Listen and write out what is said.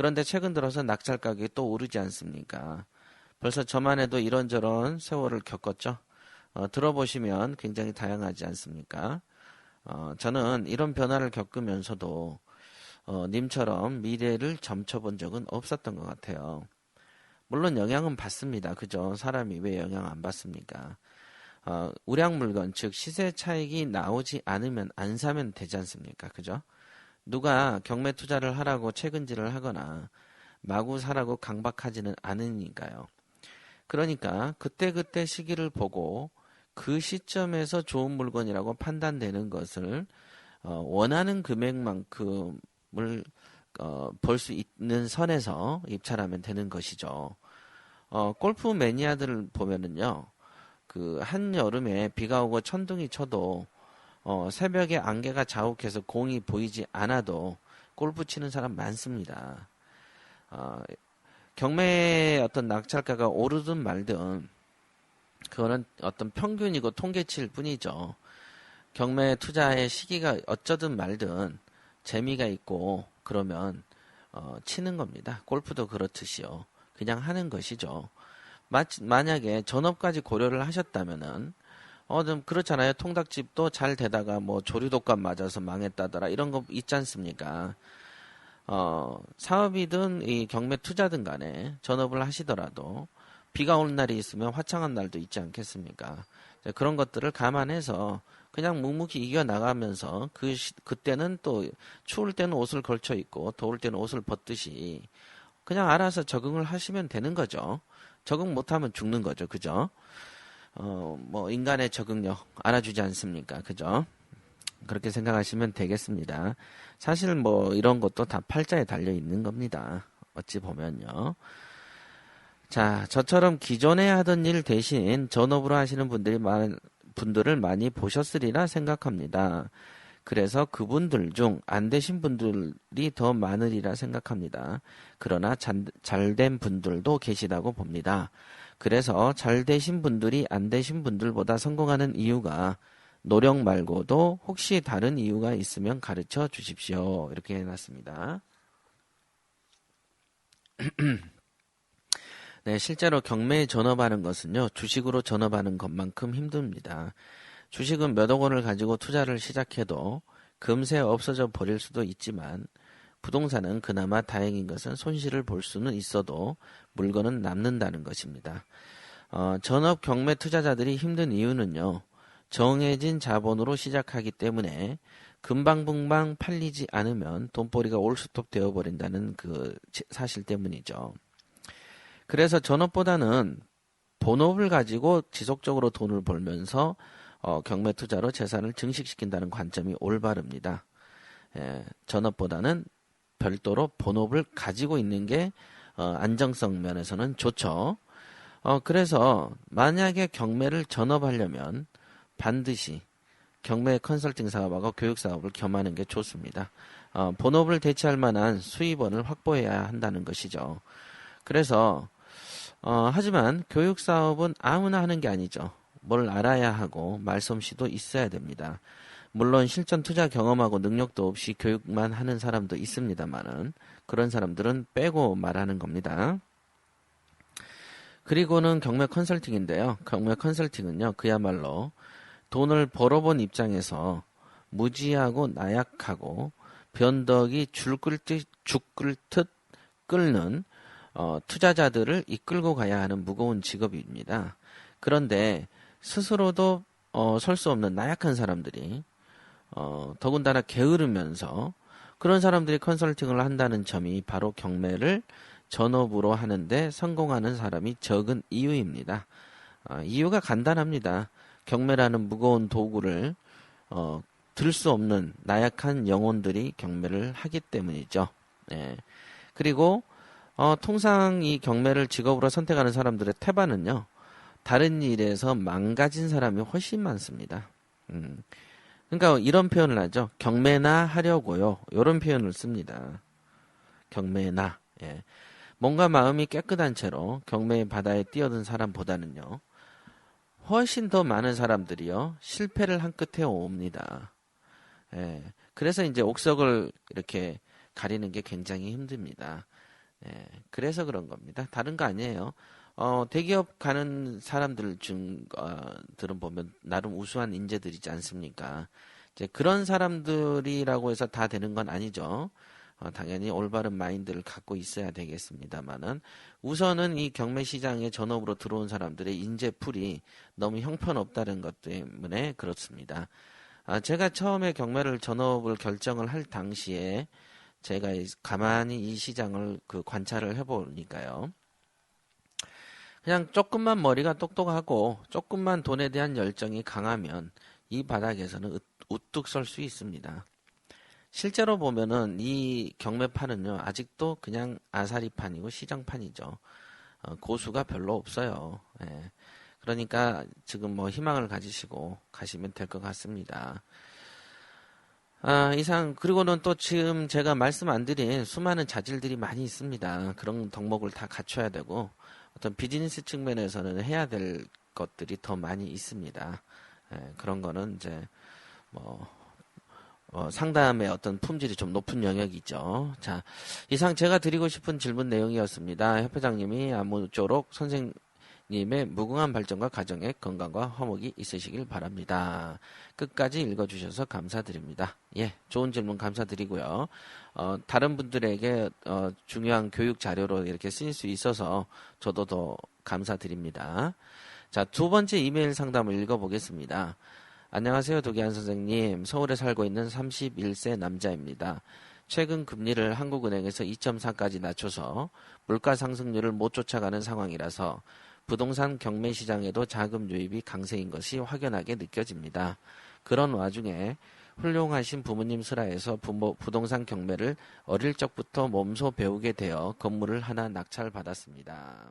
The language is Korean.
그런데 최근 들어서 낙찰 가격이 또 오르지 않습니까? 벌써 저만 해도 이런저런 세월을 겪었죠. 어, 들어보시면 굉장히 다양하지 않습니까? 어, 저는 이런 변화를 겪으면서도 어, 님처럼 미래를 점쳐본 적은 없었던 것 같아요. 물론 영향은 받습니다. 그죠? 사람이 왜 영향 안 받습니까? 어, 우량 물건, 즉 시세 차익이 나오지 않으면 안 사면 되지 않습니까? 그죠? 누가 경매 투자를 하라고 책은질을 하거나 마구 사라고 강박하지는 않으니까요. 그러니까 그때 그때 시기를 보고 그 시점에서 좋은 물건이라고 판단되는 것을 어, 원하는 금액만큼을 어, 볼수 있는 선에서 입찰하면 되는 것이죠. 어, 골프 매니아들을 보면은요, 그 한 여름에 비가 오고 천둥이 쳐도 어, 새벽에 안개가 자욱해서 공이 보이지 않아도 골프 치는 사람 많습니다. 어, 경매의 어떤 낙찰가가 오르든 말든 그거는 어떤 평균이고 통계치일 뿐이죠. 경매 투자의 시기가 어쩌든 말든 재미가 있고 그러면 어, 치는 겁니다. 골프도 그렇듯이요. 그냥 하는 것이죠. 마, 만약에 전업까지 고려를 하셨다면은 어, 좀 그렇잖아요. 통닭집도 잘 되다가 뭐 조류독감 맞아서 망했다더라 이런 거 있지 않습니까? 어, 사업이든 이 경매 투자든 간에 전업을 하시더라도 비가 오는 날이 있으면 화창한 날도 있지 않겠습니까? 그런 것들을 감안해서 그냥 묵묵히 이겨 나가면서 그 시, 그때는 또 추울 때는 옷을 걸쳐 입고 더울 때는 옷을 벗듯이 그냥 알아서 적응을 하시면 되는 거죠. 적응 못하면 죽는 거죠. 그죠? 어, 뭐 인간의 적응력 알아주지 않습니까? 그죠? 그렇게 생각하시면 되겠습니다. 사실 뭐 이런 것도 다 팔자에 달려 있는 겁니다. 어찌 보면요. 자, 저처럼 기존에 하던 일 대신 전업으로 하시는 분들이 많은 분들을 많이 보셨으리라 생각합니다. 그래서 그분들 중 안 되신 분들이 더 많으리라 생각합니다. 그러나 잘 된 분들도 계시다고 봅니다. 그래서 잘 되신 분들이 안 되신 분들보다 성공하는 이유가 노력 말고도 혹시 다른 이유가 있으면 가르쳐 주십시오. 이렇게 해놨습니다. 네, 실제로 경매에 전업하는 것은요, 주식으로 전업하는 것만큼 힘듭니다. 주식은 몇억 원을 가지고 투자를 시작해도 금세 없어져 버릴 수도 있지만, 부동산은 그나마 다행인 것은 손실을 볼 수는 있어도 물건은 남는다는 것입니다. 어, 전업 경매 투자자들이 힘든 이유는요, 정해진 자본으로 시작하기 때문에 금방금방 팔리지 않으면 돈벌이가 올스톱 되어버린다는 그 사실 때문이죠. 그래서 전업보다는 본업을 가지고 지속적으로 돈을 벌면서 어, 경매 투자로 재산을 증식시킨다는 관점이 올바릅니다. 예, 전업보다는 별도로 본업을 가지고 있는 게 어, 안정성 면에서는 좋죠. 어, 그래서 만약에 경매를 전업하려면 반드시 경매 컨설팅 사업하고 교육 사업을 겸하는 게 좋습니다. 어, 본업을 대체할 만한 수입원을 확보해야 한다는 것이죠. 그래서 어, 하지만 교육 사업은 아무나 하는 게 아니죠. 뭘 알아야 하고 말솜씨도 있어야 됩니다. 물론 실전 투자 경험하고 능력도 없이 교육만 하는 사람도 있습니다만은 그런 사람들은 빼고 말하는 겁니다. 그리고는 경매 컨설팅인데요. 경매 컨설팅은요, 그야말로 돈을 벌어본 입장에서 무지하고 나약하고 변덕이 줄 끌듯 죽 끌듯 끓는 어, 투자자들을 이끌고 가야 하는 무거운 직업입니다. 그런데 스스로도 어, 설 수 없는 나약한 사람들이 어, 더군다나 게으르면서 그런 사람들이 컨설팅을 한다는 점이 바로 경매를 전업으로 하는데 성공하는 사람이 적은 이유입니다. 어, 이유가 간단합니다. 경매라는 무거운 도구를 어, 들 수 없는 나약한 영혼들이 경매를 하기 때문이죠. 네. 그리고 어, 통상 이 경매를 직업으로 선택하는 사람들의 태반은요, 다른 일에서 망가진 사람이 훨씬 많습니다. 음. 그러니까 이런 표현을 하죠. 경매나 하려고요. 이런 표현을 씁니다. 경매나. 예. 뭔가 마음이 깨끗한 채로 경매의 바다에 뛰어든 사람보다는요. 훨씬 더 많은 사람들이요. 실패를 한 끝에 옵니다. 예. 그래서 이제 옥석을 이렇게 가리는 게 굉장히 힘듭니다. 예, 그래서 그런 겁니다. 다른 거 아니에요. 어, 대기업 가는 사람들 중, 어, 들은 보면 나름 우수한 인재들이지 않습니까? 이제 그런 사람들이라고 해서 다 되는 건 아니죠. 어, 당연히 올바른 마인드를 갖고 있어야 되겠습니다만은 우선은 이 경매 시장에 전업으로 들어온 사람들의 인재풀이 너무 형편없다는 것 때문에 그렇습니다. 아, 제가 처음에 경매를 전업을 결정을 할 당시에 제가 가만히 이 시장을 그 관찰을 해보니까요. 그냥 조금만 머리가 똑똑하고 조금만 돈에 대한 열정이 강하면 이 바닥에서는 우뚝 설 수 있습니다. 실제로 보면은 이 경매판은요 아직도 그냥 아사리판이고 시장판이죠. 어, 고수가 별로 없어요. 예. 그러니까 지금 뭐 희망을 가지시고 가시면 될 것 같습니다. 아, 이상 그리고는 또 지금 제가 말씀 안 드린 수많은 자질들이 많이 있습니다. 그런 덕목을 다 갖춰야 되고 어떤 비즈니스 측면에서는 해야 될 것들이 더 많이 있습니다. 예, 그런 거는 이제 뭐 어, 상담의 어떤 품질이 좀 높은 영역이죠. 자, 이상 제가 드리고 싶은 질문 내용이었습니다. 협회장님이 아무쪼록 선생 님의 무궁한 발전과 가정의 건강과 화목이 있으시길 바랍니다. 끝까지 읽어주셔서 감사드립니다. 예, 좋은 질문 감사드리고요. 어, 다른 분들에게 어, 중요한 교육 자료로 이렇게 쓰일 수 있어서 저도 더 감사드립니다. 자, 두 번째 이메일 상담을 읽어보겠습니다. 안녕하세요, 도기한 선생님. 서울에 살고 있는 31세 남자입니다. 최근 금리를 한국은행에서 2.4까지 낮춰서 물가 상승률을 못 쫓아가는 상황이라서 부동산 경매 시장에도 자금 유입이 강세인 것이 확연하게 느껴집니다. 그런 와중에 훌륭하신 부모님 슬하에서 부모, 부동산 경매를 어릴 적부터 몸소 배우게 되어 건물을 하나 낙찰받았습니다.